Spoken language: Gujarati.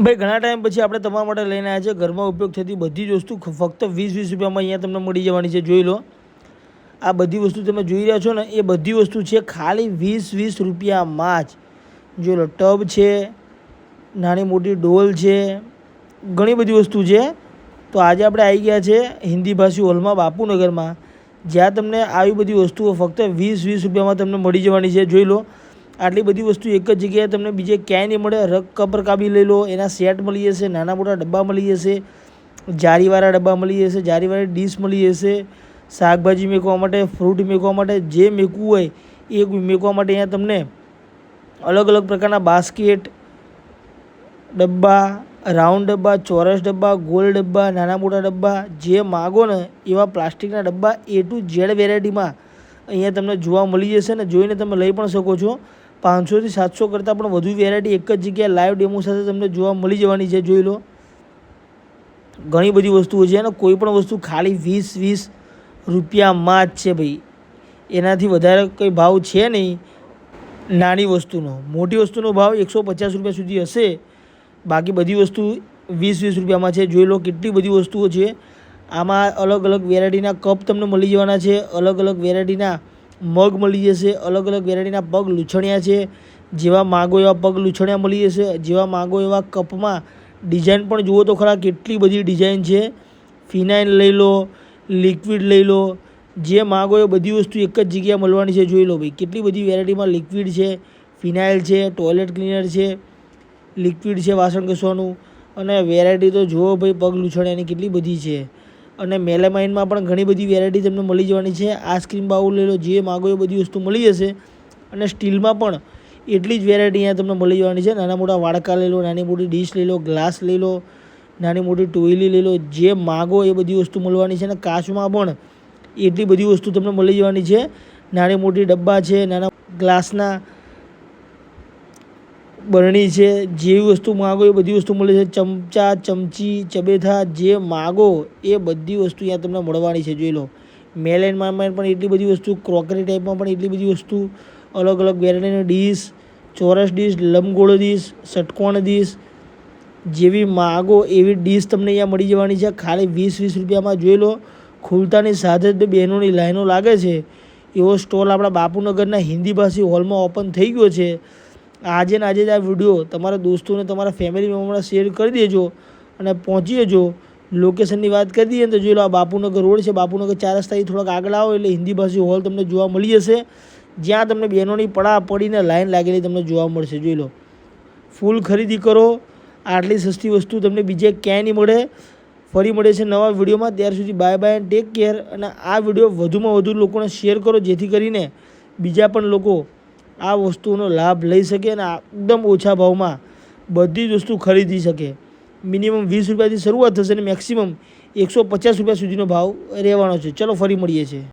ભાઈ, ઘણા ટાઈમ પછી આપણે તમારા માટે લઈને આવ્યા છે ઘરમાં ઉપયોગ થતી બધી જ વસ્તુ ફક્ત વીસ વીસ રૂપિયામાં અહીંયા તમને મળી જવાની છે. જોઈ લો. આ બધી વસ્તુ તમે જોઈ રહ્યા છો ને, એ બધી વસ્તુ છે ખાલી વીસ વીસ રૂપિયામાં જ. જોઈ લો, ટબ છે, નાની મોટી ડોલ છે, ઘણી બધી વસ્તુ છે. તો આજે આપણે આવી ગયા છે હિન્દી ભાષી હોલમાં, બાપુનગરમાં. જ્યાં તમને આવી બધી વસ્તુઓ ફક્ત વીસ વીસ રૂપિયામાં તમને મળી જવાની છે. જોઈ લો આટલી બધી વસ્તુ એક જ જગ્યાએ તમને બીજે ક્યાંય નહીં મળે. રગ કપર કાબી લઈ લો, એના સેટ મળી જશે, નાના મોટા ડબ્બા મળી જશે, જારીવાળા ડબ્બા મળી જશે, જારીવાળી ડીશ મળી જશે, શાકભાજી મેકવા માટે, ફ્રૂટ મેકવા માટે, જે મેકવું હોય એ મેકવા માટે અહીંયા તમને અલગ અલગ પ્રકારના બાસ્કેટ, ડબ્બા, રાઉન્ડ ડબ્બા, ચોરસ ડબ્બા, ગોલ ડબ્બા, નાના મોટા ડબ્બા, જે માગો ને એવા પ્લાસ્ટિકના ડબ્બા એ ટુ ઝેડ વેરાયટીમાં અહીંયા તમને જોવા મળી જશે ને જોઈને તમે લઈ પણ શકો છો. પાંચસોથી સાતસો કરતાં પણ વધુ વેરાયટી એક જ જગ્યાએ લાઈવ ડેમો સાથે તમને જોવા મળી જવાની છે, જોઈ લો. ઘણી બધી વસ્તુઓ છે અને કોઈ પણ વસ્તુ ખાલી વીસ વીસ રૂપિયામાં જ છે ભાઈ. એનાથી વધારે કંઈ ભાવ છે નહીં. નાની વસ્તુનો. મોટી વસ્તુનો ભાવ એકસો પચાસ રૂપિયા સુધી હશે. બાકી બધી વસ્તુ વીસ વીસ રૂપિયામાં છે. જોઈ લો કેટલી બધી વસ્તુઓ છે. આમાં અલગ અલગ વેરાયટીના કપ તમને મળી જવાના છે. અલગ અલગ વેરાયટીના મગ મળી જશે, અલગ અલગ વેરાયટીના પગ લૂછણિયા છે, જેવા માગો એવા પગ લૂછણિયા મળી જશે, જેવા માગો એવા કપમાં ડિઝાઇન પણ જુઓ તો ખરા કેટલી બધી ડિઝાઇન છે. ફિનાઇલ લઈ લો લિક્વિડ લઈ લો, જે માગો એ બધી વસ્તુ એક જ જગ્યાએ મળવાની છે, જોઈ લો ભાઈ, કેટલી બધી વેરાયટીમાં લિક્વિડ છે ફિનાઇલ છે ટોયલેટ ક્લીનર છે લિક્વિડ છે વાસણ ઘસવાનું, અને વેરાયટી તો જુઓ ભાઈ પગ લૂછણિયાની કેટલી બધી છે. અને મેલેમાઇનમાં પણ ઘણી બધી વેરાયટી તમને મળી જવાની છે. આઈસ્ક્રીમ બાઉલ લઈ લો, જે માગો એ બધી વસ્તુ મળી જશે. અને સ્ટીલમાં પણ એટલી જ વેરાયટી અહીંયા તમને મળી જવાની છે. નાના મોટા વાડકા લઈ લો, નાની મોટી ડીશ લઈ લો, ગ્લાસ લઈ લો, નાની મોટી ટોયલી લઈ લો, જે માગો એ બધી વસ્તુ મળવાની છે. અને કાચમાં પણ એટલી બધી વસ્તુ તમને મળી જવાની છે. નાની મોટી ડબ્બા છે, નાના ગ્લાસના બરણી છે જેવી વસ્તુ માગો એ બધી વસ્તુ મળે છે. ચમચા, ચમચી, ચબેથા જે માગો એ બધી વસ્તુ અહીંયા તમને મળવાની છે, જોઈ લો. મેલ એન્ડ પણ એટલી બધી વસ્તુ ક્રોકરી ટાઈપમાં પણ એટલી બધી વસ્તુ, અલગ અલગ વેરાયટીની ડીશ ચોરસ ડીશ લંબગોળ ડીશ ષટકોણ ડીશ જેવી માગો એવી ડીશ તમને અહીંયા મળી જવાની છે. ખાલી વીસ વીસ રૂપિયામાં જોઈ લો, ખુલતાની સાથે જ બહેનોની લાઈનો લાગે છે. એવો સ્ટોલ આપણા બાપુનગરના હિન્દી ભાષી હોલમાં ઓપન થઈ ગયો છે. આજે ને આજે જ આ વીડિયો તમારા દોસ્તોને તમારા ફેમિલી મેમ્બરને શેર કરી દેજો અને પહોંચી જજો. લોકેશનની વાત કરી દઈએ તો જોઈ લો આ બાપુનગર રોડ છે. બાપુનગર ચાર રસ્તાથી થોડાક આગળ આવો એટલે હિન્દી ભાષી હોલ તમને જોવા મળી જશે. જ્યાં તમને બહેનોની પડા પડીને લાઈન લાગેલી તમને જોવા મળશે. જોઈ લો. ફૂલ ખરીદી કરો. આટલી સસ્તી વસ્તુ તમને બીજે ક્યાંય નહીં મળે. ફરી મળે છે નવા વિડીયોમાં ત્યાર સુધી bye bye and take care અને આ વીડિયો વધુમાં વધુ લોકોને શેર કરો, જેથી કરીને બીજા પણ લોકો આ વસ્તુનો લાભ લઈ શકે અને એકદમ ઓછા ભાવમાં બધી જ વસ્તુ ખરીદી શકે. મિનિમમ વીસ રૂપિયાથી શરૂઆત થશે અને મેક્સિમમ એકસો પચાસ રૂપિયા સુધીનો ભાવ રહેવાનો છે. ચલો ફરી મળીએ છીએ.